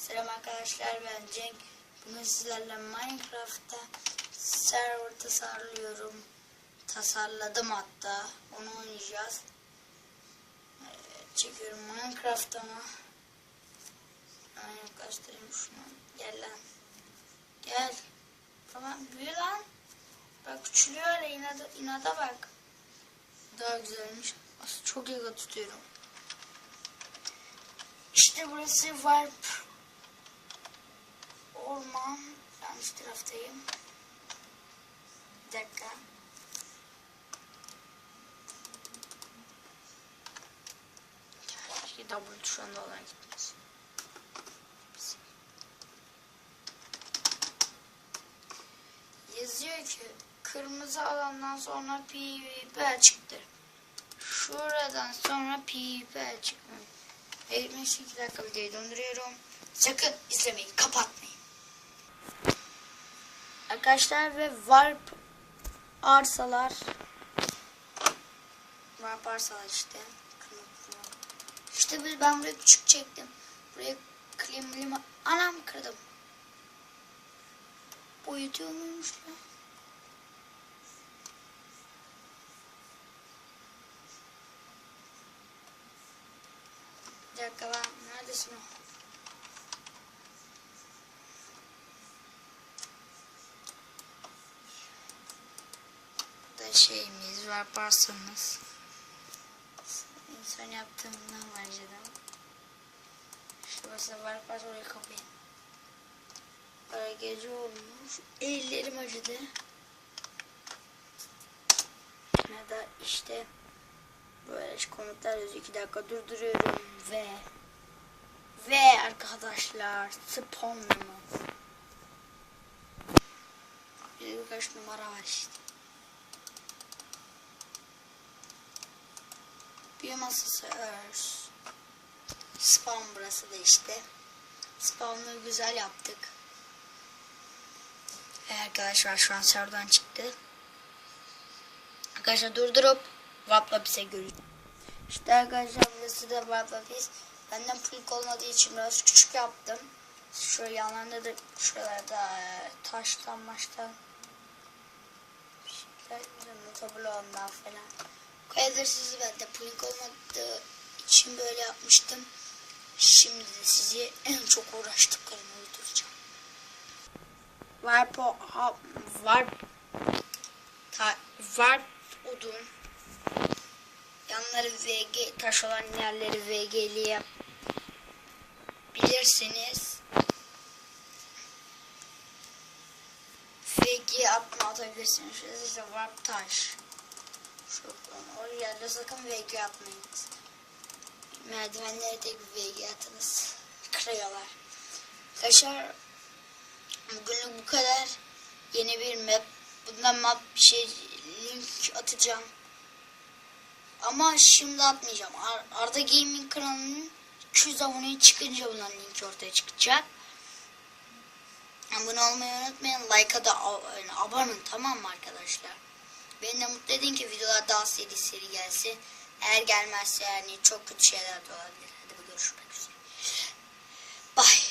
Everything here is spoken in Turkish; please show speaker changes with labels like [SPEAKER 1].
[SPEAKER 1] Selam arkadaşlar ben Cenk. Bugün sizlerle Minecraft'ta server tasarlıyorum. Tasarladım hatta. Onu oynayacağız. Evet, çekiyorum Minecraft'ta mı? Hemen yaklaştırayım şunu. Gel lan. Gel. Tamam büyü lan. Bak küçülüyor öyle inada, inada bak. Daha güzelmiş. Aslında çok yakın tutuyorum. İşte burası Warp Orman. Yanlış taraftayım. Bir dakika. Keşke W tuşunda olan gitmez. Yazıyor ki kırmızı alandan sonra PvP açıktır. Şuradan sonra PvP açıktır. Eğilmiş 2 dakika videoyu donduruyorum. Sakın izlemeyin, kapatmayın. Arkadaşlar ve Warp arsalar Warp arsalar işte. İşte bir ben buraya küçük çektim. Buraya klim lima... Anam kırdım. Boyutuyor muymuş lan? Bir dakika ben neredesin o? Da şeyimiz var parsamız. İnsan yaptığımdan var canım. Şurası var pas oraya kapayın. Ara gece olmuş. Ellerim acıdı. Ya da işte böyle komutlar yazıyor. 2 dakika durduruyorum ve ve arkadaşlar spawnlama. Bir de birkaç numara var işte. Masası örs. Spawn burası da işte. Spawn'ı güzel yaptık. Ve arkadaşlar şu an serverdan çıktı. Arkadaşlar durdurup Vapla bize görün. İşte arkadaşlar burası da Vapla biz. Benden puluk olmadığı için biraz küçük yaptım. Şöyle yanlarında da şuralarda taştan maçtan şeyler motobloğundan falan. Koyabilirsiniz ben de puluk olmadığı için böyle yapmıştım. Şimdi de sizi en çok uğraştıklarımı uyduracağım. Warp o ha, warp ta, warp odun yanları VG taş olan yerleri VG'liye bilirsiniz. VG atma atabilirsiniz. İşte warp taş. Oraya yerde sakın VG atmayınız. Merdivenlere de bir VG atınız. Kırıyorlar. Arkadaşlar bugünlük bu kadar. Yeni bir map. Bundan map bir şey link atacağım. Ama şimdi atmayacağım. Ar Arda Gaming kanalının 200 abone çıkınca bundan link ortaya çıkacak. Abone olmayı unutmayın. Like'a da abanın tamam mı arkadaşlar? Beni de mutlu edin ki videolar daha seri seri gelsin. Eğer gelmezse yani çok kötü şeyler de olabilir. Hadi görüşmek üzere. Bye.